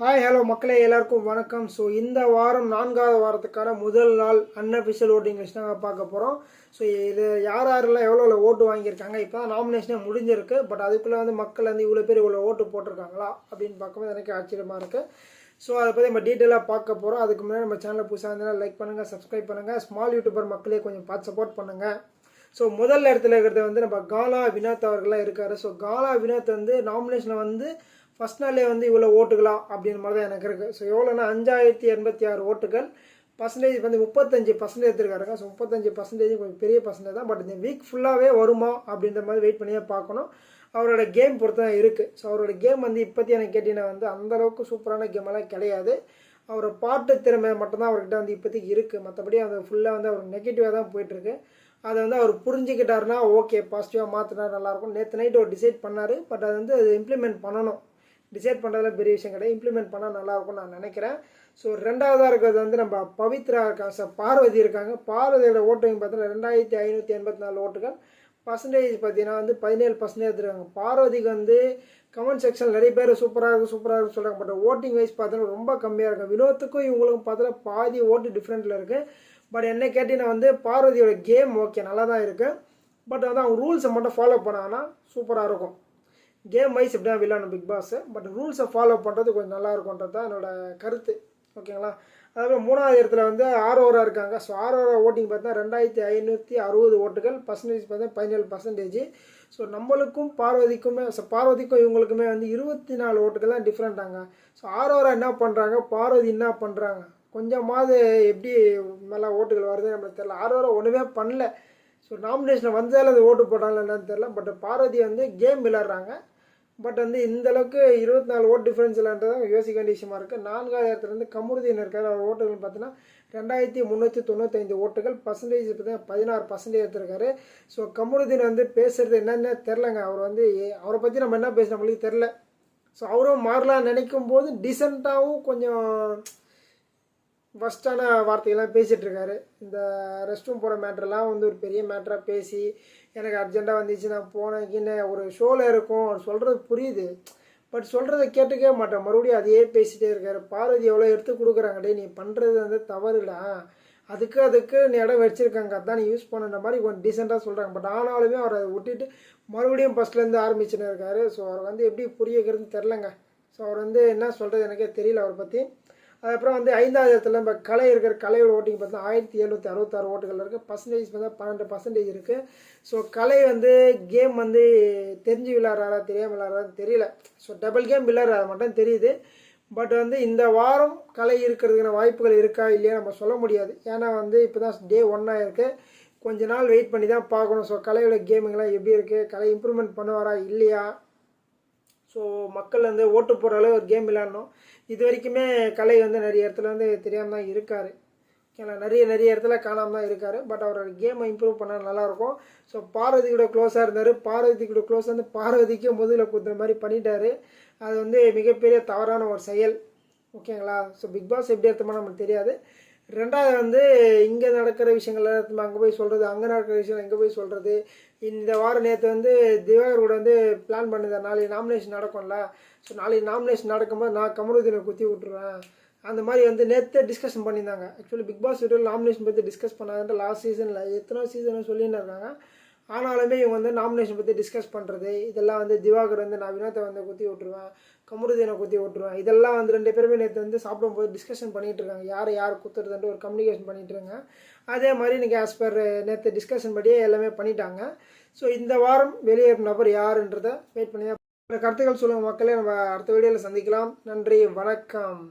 Hi hello மக்களே எல்லாருக்கும் வணக்கம். ஸோ இந்த வாரம் நான்காவது வாரத்துக்கான முதல் நாள் அன்அஃபிஷியல் ஓட்டிங் லிஸ்ட் நாங்கள் பார்க்க போகிறோம் ஸோ இது யார் யாரெல்லாம் எவ்வளோ எவ்வளோ ஓட்டு வாங்கியிருக்காங்க இப்போ தான் நாமினேஷனே முடிஞ்சிருக்கு. பட் அதுக்குள்ளே வந்து மக்கள் வந்து இவ்வளோ பேர் இவ்வளோ ஓட்டு போட்டிருக்காங்களா அப்படின்னு பார்க்கும்போது எனக்கு ஆச்சரியமாக இருக்குது ஸோ அதை பற்றி நம்ம டீட்டெயிலாக பார்க்க போகிறோம் அதுக்கு முன்னாடி நம்ம சேனலை புதுசாக இருந்தால் லைக் பண்ணுங்கள் சப்ஸ்கிரைப் பண்ணுங்கள் ஸ்மால் யூடியூபர் மக்களே கொஞ்சம் பார்த்து சப்போர்ட் பண்ணுங்கள் ஸோ முதல் இடத்துல இருக்கிறது வந்து நம்ம காலா வினோத் அவர்களாக இருக்கார். ஸோ காலா வினோத் வந்து நாமினேஷனில் வந்து ஃபஸ்ட் நாளே வந்து இவ்வளோ ஓட்டுக்கலாம் அப்படின்ற மாதிரி தான் எனக்கு இருக்குது ஸோ எவ்வளோன்னா அஞ்சாயிரத்தி எண்பத்தி ஆறு ஓட்டுகள். பர்சன்டேஜ் வந்து முப்பத்தஞ்சு பர்சன்டேஜ் எடுத்துருக்காருங்க. ஸோ முப்பத்தஞ்சு பர்சன்டேஜ் கொஞ்சம் பெரிய பர்சன்டேஜ் தான். பட் இந்த வீக் ஃபுல்லாகவே வருமா அப்படின்ற மாதிரி வெயிட் பண்ணியே பார்க்கணும். அவரோட கேம் பொறுத்து தான் இருக்குது ஸோ அவரோட கேம் வந்து இப்போத்தி எனக்கு கேட்டிங்கன்னா வந்து அந்தளவுக்கு சூப்பரான கேமெல்லாம் கிடையாது. அவர் பாட்டு திறமை மட்டும்தான் அவர்கிட்ட வந்து இப்போதைக்கு இருக்குது மற்றபடி அது ஃபுல்லாக வந்து அவர் நெகட்டிவாக தான் போயிட்டுருக்கு. அதை வந்து அவர் புரிஞ்சுக்கிட்டாருன்னா ஓகே பாசிட்டிவாக மாற்றினா நல்லாயிருக்கும் நேற்று நைட்டு அவர் டிசைட் பண்ணார். பட் அது வந்து அது இம்ப்ளிமெண்ட் பண்ணணும். டிசைட் பண்ணுறதுல பெரிய விஷயம் கிடையாது. இம்ப்ளிமெண்ட் பண்ணால் நல்லாயிருக்கும்னு நான் நினைக்கிறேன். ஸோ ரெண்டாவதாக இருக்கிறது வந்து நம்ம பவித்ரா இருக்காங்க சார் பார்வதி இருக்காங்க. பார்வதியோட ஓட்டுங்க பார்த்தீங்கன்னா ரெண்டாயிரத்தி ஐநூற்றி எண்பத்தி நாலு ஓட்டுகள். பர்சன்டேஜ் பார்த்தீங்கன்னா வந்து பதினேழு பர்சன்டேஜ் இருக்காங்க பார்வதிக்கு வந்து கமெண்ட் செக்ஷன் நிறைய பேர் சூப்பராக இருக்கும் சூப்பராக இருக்கும் சொல்கிறாங்க பட் ஓட்டிங் வைஸ் பார்த்தீங்கன்னா ரொம்ப கம்மியாக இருக்கும் வினோத்துக்கும் இவங்களுக்கும் பார்த்தீங்கன்னா பாதி ஓட்டு டிஃப்ரெண்ட்டில் இருக்குது பட் என்ன கேட்டிங்கன்னா வந்து பார்வதியோட கேம் ஓகே நல்லா தான் இருக்குது பட் அதான் அவங்க ரூல்ஸை மட்டும் ஃபாலோ பண்ணாங்கன்னா சூப்பராக இருக்கும். கேம் வைஸ் இப்படி தான் விளையாடணும் பிக் பாஸ் பட் ரூல்ஸை ஃபாலோ பண்ணுறது கொஞ்சம் நல்லா இருக்கும்ன்றது தான் என்னோடய கருத்து. ஓகேங்களா அதுக்கப்புறம் மூணாவது இடத்துல வந்து ஆரோரா இருக்காங்க. ஸோ ஆரோரா ஓட்டிங் பார்த்தா ரெண்டாயிரத்தி ஐநூற்றி அறுபது ஓட்டுகள் பர்சன்டேஜ் பார்த்தா பதினேழு பர்சன்டேஜ் ஸோ நம்மளுக்கும் பார்வதிக்குமே ஸோ பார்வதிக்கும் இவங்களுக்குமே வந்து இருபத்தி நாலு ஓட்டுகள் தான் டிஃப்ரெண்ட்டாங்க ஸோ ஆரோரா என்ன பண்ணுறாங்க பார்வதி என்ன பண்ணுறாங்க கொஞ்சமாவது எப்படி மேலே ஓட்டுகள் வருதுன்னு நம்மளுக்கு தெரியல. ஆரோரா ஒன்றுமே பண்ணல. ஸோ நாமினேஷன் வந்தாலும் அது ஓட்டு போட்டாங்களா என்னன்னு தெரில பட் பார்வதி வந்து கேம் விளாட்றாங்க பட் வந்து இந்த அளவுக்கு இருபத்தி நாலு ஓட் டிஃப்ரென்ஸ் இல்லைன்றது யோசிக்க வேண்டிய விஷயமா இருக்குது நான்காவது இடத்துல வந்து கமுருதீன் இருக்கார். அவர் ஓட்டுகள் பார்த்தீங்கன்னா ரெண்டாயிரத்தி முந்நூற்றி தொண்ணூத்தைந்து ஓட்டுகள். பர்சன்டேஜ் பார்த்தீங்கன்னா பதினாறு பர்சன்டேஜ் எடுத்திருக்காரு. ஸோ கமுருதீன் வந்து பேசுகிறது என்னென்ன தெரிலங்க அவர் வந்து அவரை பற்றி நம்ம என்ன பேசுகிறோம் நம்மளுக்கு தெரில ஸோ அவரும் மாறலாம் நினைக்கும் போது டீசெண்டாகவும் கொஞ்சம் ஃபஸ்ட்டான வார்த்தைகள்லாம் பேசிகிட்டு இருக்காரு இந்த ரெஸ்ட் ரூம் போகிற மேட்ரெல்லாம் வந்து ஒரு பெரிய மேட்டராக பேசி எனக்கு அர்ஜெண்ட்டாக வந்துச்சு நான் போனேன் ஒரு ஷோவில் இருக்கும் அவர் சொல்கிறது புரியுது. பட் சொல்கிறத கேட்டுக்கவே மாட்டேன். மறுபடியும் அதையே பேசிகிட்டே இருக்காரு. பார்வதி எவ்வளோ எடுத்து கொடுக்குறாங்கடே நீ பண்ணுறது வந்து தவறுடா. அதுக்கு அதுக்கு நீ இடம் வச்சுருக்காங்க அதான் நீ யூஸ் பண்ணுற மாதிரி கொஞ்சம் டீசெண்டாக சொல்கிறாங்க பட் ஆனாலுமே அவர் அதை விட்டுட்டு மறுபடியும் ஃபஸ்ட்லேருந்து ஆரம்பிச்சுன்னு இருக்காரு. ஸோ அவர் வந்து எப்படி புரியக்கிறதுன்னு தெரிலங்க ஸோ அவர் வந்து என்ன சொல்கிறது எனக்கே தெரியல அவரை பற்றி அதுக்கப்புறம் வந்து ஐந்தாவது இடத்துல நம்ம கலை இருக்கிற கலையோட ஓட்டிங் பார்த்தா ஆயிரத்தி எழுநூற்றி அறுபத்தாறு ஓட்டுகள் இருக்குது பர்சன்டேஜ் பார்த்தா பன்னெண்டு பர்சன்டேஜ் இருக்குது ஸோ கலை வந்து கேம் வந்து தெரிஞ்சு விளாட்றாரா தெரியாமல் விளாட்றான்னு தெரியல. ஸோ டபுள் கேம் விளையாடுறா மட்டும் தெரியுது. பட் வந்து இந்த வாரம் கலை இருக்கிறதுக்கான வாய்ப்புகள் இருக்கா இல்லையா நம்ம சொல்ல முடியாது. ஏன்னா வந்து இப்போ தான் டே ஒன்னாக இருக்குது கொஞ்ச நாள் வெயிட் பண்ணி தான் பார்க்கணும். ஸோ கலையோட கேமுங்கெல்லாம் எப்படி இருக்குது கலை இம்ப்ரூவ்மெண்ட் பண்ணுவாரா இல்லையா? ஸோ மக்கள் வந்து ஓட்டு போகிற அளவு ஒரு கேம் விளாட்ணும் இது வரைக்குமே கலை வந்து நிறைய இடத்துல வந்து தெரியாமல் தான் இருக்கார். ஓகேங்களா நிறைய நிறைய இடத்துல காணாமல் தான் இருக்கார். பட் அவரோட கேமை இம்ப்ரூவ் பண்ணால் நல்லாயிருக்கும் ஸோ பார்வதி கூட க்ளோஸாக இருந்தார். பார்வதி கூட க்ளோஸ் வந்து பார்வதிக்கே முதுகில் குத்துற மாதிரி பண்ணிட்டார். அது வந்து மிகப்பெரிய தவறான ஒரு செயல். ஓகேங்களா ஸோ பிக் பாஸ் எப்படி எடுத்தோமோ நமக்கு தெரியாது. ரெண்டாவது வந்து இங்கே நடக்கிற விஷயங்கள் எல்லாத்தையுமே அங்கே போய் சொல்கிறது அங்கே நடக்கிற விஷயம் எங்கே போய் சொல்கிறது இந்த வாரம் நேற்று வந்து திவாகர் கூட வந்து பிளான் பண்ணுதேன் நாளைக்கு நாமினேஷன் நடக்கும்ல. ஸோ நாளைக்கு நாமினேஷன் நடக்கும்போது நான் கமருதீனை குத்தி விட்ருவேன் அந்த மாதிரி வந்து நேற்று டிஸ்கஷன் பண்ணியிருந்தாங்க. ஆக்சுவலி பிக் பாஸ் வீட்டில் நாமினேஷன் பற்றி டிஸ்கஸ் பண்ணாங்கன்ற லாஸ்ட் சீசனில் எத்தனை சீசனும் சொல்லின்னு இருக்காங்க. ஆனாலுமே இவங்க வந்து நாமினேஷன் பற்றி டிஸ்கஸ் பண்ணுறது இதெல்லாம் வந்து திவாகர் வந்து நான் வினோத்தை வந்து குத்தி விட்ருவேன் கமருதீனை குத்தி விட்டுருவேன் இதெல்லாம் வந்து ரெண்டு பேருமே நேற்று வந்து சாப்பிடும்போது டிஸ்கஷன் பண்ணிகிட்டு இருக்காங்க. யார் யார் குத்துறதுன்ட்டு ஒரு கம்யூனிகேஷன் பண்ணிகிட்டு இருக்காங்க அதே மாதிரி இன்றைக்கி ஆஸ் பர் நேற்று டிஸ்கஷன் படியே எல்லாமே பண்ணிட்டாங்க. ஸோ இந்த வாரம் வெளியேறும் நபர் யாருன்றதை வெயிட் பண்ணி தான் கருத்துக்கள் சொல்லுங்கள் மக்களே. நம்ம அடுத்த வீடியோவில் சந்திக்கலாம். நன்றி. வணக்கம்.